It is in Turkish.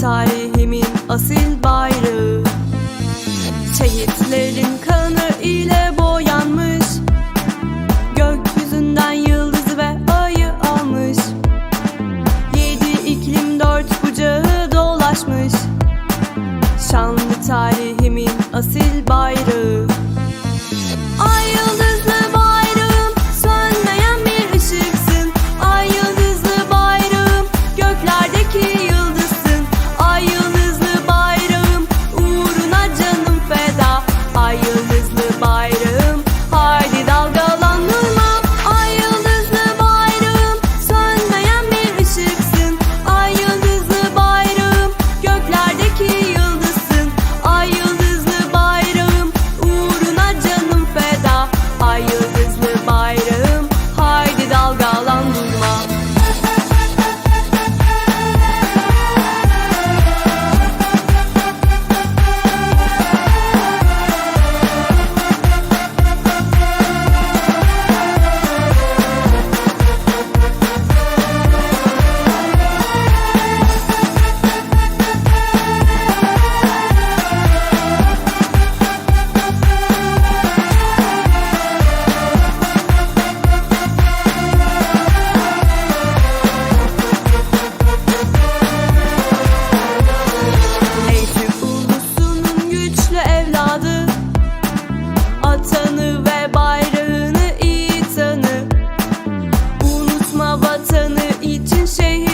tarihimin asil bayrağı Şehitlerin kanı ile boyanmış Gökyüzünden yıldızı ve ayı almış. Yedi iklim dört kucağı dolaşmış Şanlı tarihimin asil bayrağı Ayrıl evladı.